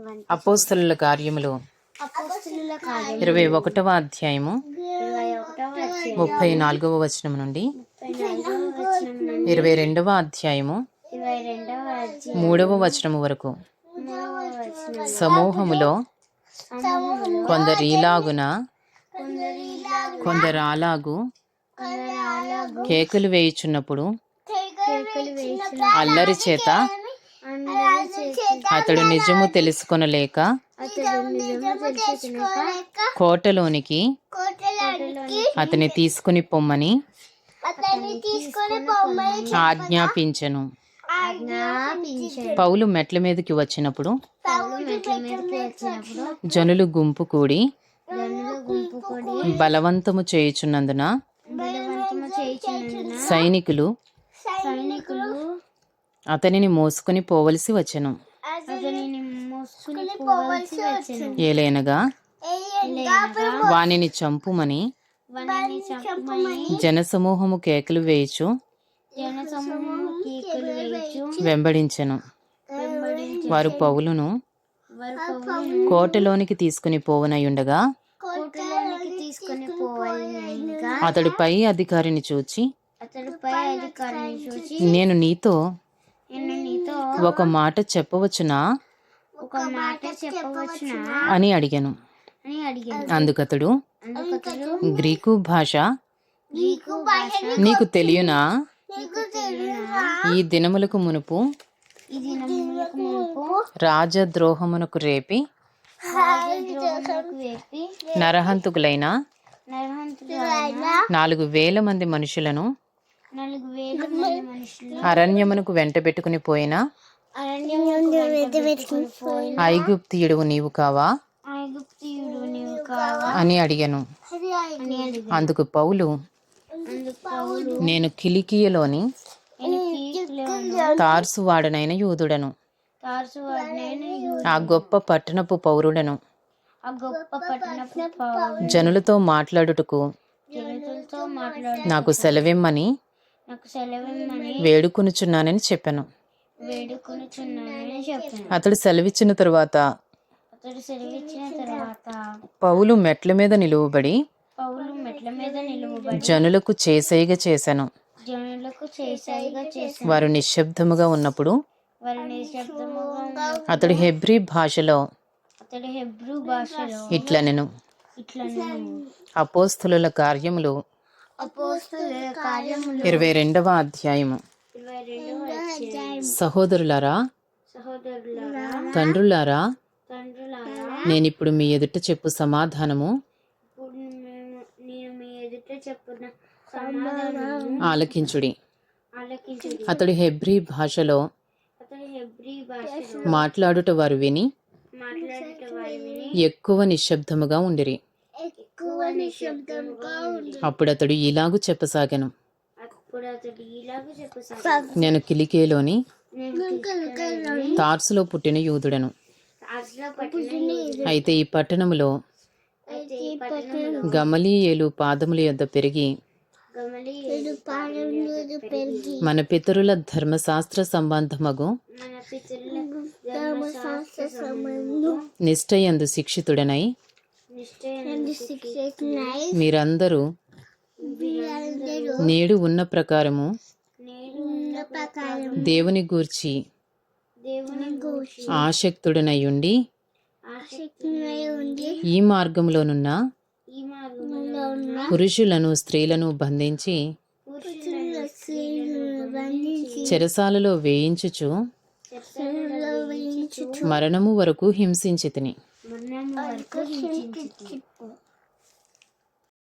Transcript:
కార్యములు అపోస్తుల కార్యం ఇరవై ఒకటవ అధ్యాయము ముప్పై నాలుగవ వచనం నుండి ఇరవై రెండవ అధ్యాయము మూడవ వచనము వరకు. సమూహములో కొందరిలాగున కొందరాలాగు కేకలు వేయుచున్నప్పుడు అల్లరి చేత అతడు నిజము తెలుసుకొనలేక కోటలోనికి అతని తీసుకుని పొమ్మని అతన్ని తీసుకొని పొమ్మని ఆజ్ఞాపించెను. పౌలు మెట్ల మీదకి వచ్చినప్పుడు జనులు గుంపు కూడి బలవంతము చేయుచున్నందున సైనికులు అతనిని మోసుకుని పోవలసి వచ్చెను. అతనిని మోసుకుని పోవలసి వచ్చెను. ఏలైనగా లేనగా వానిని చంపుమని వానిని చంపమని జనసమూహము కేకలు వేయుచు జన సమూహము కీకులు వేయచ్చు వెంబడించెను. వెంబడించి వారు పౌలును కోటలోనికి తీసుకుని పోవనయుండగా కోటలోనికి తీసుకుని పోవాలినగా అతడు పై అధికారిని చూచి నేను నీతో ఒక మాట చెప్పవచ్చునా? ఒక మాట చెప్పవచ్చునా? అని అడిగాను. అందుకతడు? గ్రీకు భాష? నీకు తెలియనా? ఈ దినములకు మునుపు రాజద్రోహమునకు రేపి నరహంతుకులైన నాలుగు వేల మంది మనుషులను అరణ్యమునకు పోయిన? అరణ్యం పోయిన? ఐగుప్తియుడు నీవు కావా? ఐగుప్తియుడు నీవు కావా? అని అడిగాను. అని అడిగాను. అందుకు పౌలు నేను కిలికియలోని తార్సు వాడనైన యూదుడను. ఆ గొప్ప పట్టణపు పౌరుడను. ఆ గొప్ప పట్టణపు పౌరు జనులతో మాట్లాడుటకు నాకు సెలవిమ్మని వేడుకొనుచున్నానని చెప్పాను. అతడు సెలవిచ్చిన తరువాత పౌలు మెట్ల మీద నిలువబడి జనులకు చేసాయిగా చేశాను. వారు నిశ్శబ్దముగా ఉన్నప్పుడు అతడు హెబ్రీ భాషలో ఇట్లనెను. అపోస్తుల కార్యములు ఇరవై రెండవ అధ్యాయము. సహోదరులారా సహోదరులారా తండ్రులారా తండ్రులారా నేనిప్పుడు మీ ఎదుట చెప్పు సమాధానము. ఆలకించుడి. ఆలకించుడి. అతడు హెబ్రీ భాషలో అతడు హెబ్రీ భాషలో మాట్లాడుట వారు విని మాట్లాడేట వారి విని ఎక్కువ నిశ్శబ్దముగా ఉండిరి. ఎక్కువ నిశ్శబ్దంగా ఉంది అప్పుడు అతడు ఇలాగు చెప్పసాగాను. అప్పుడు అతడు ఇలాగ చెప్పసాగాడు నేను కిలికేలోని నేను కిలికిలోని తార్సులో పుట్టిన యూదుడను అయితే ఈ పట్టణములో అయితే ఈ పట్టణంలో గమలీయేలు పాదముల యొద్ద పెరిగి మన పితరుల ధర్మశాస్త్ర సంబంధమగు మన పితరుల ధర్మశాస్త్ర సంబంధం నిష్ఠయందు శిక్షితుడనై మీరందరూ నేడు ఉన్న ప్రకారము దేవుని గూర్చి ఉండి ఈ మార్గంలోనున్న పురుషులను స్త్రీలను బంధించి చెరసాలలో వేయించుచు మరణము వరకు హింసించితిని. Annem var. Arkadaşım küçük.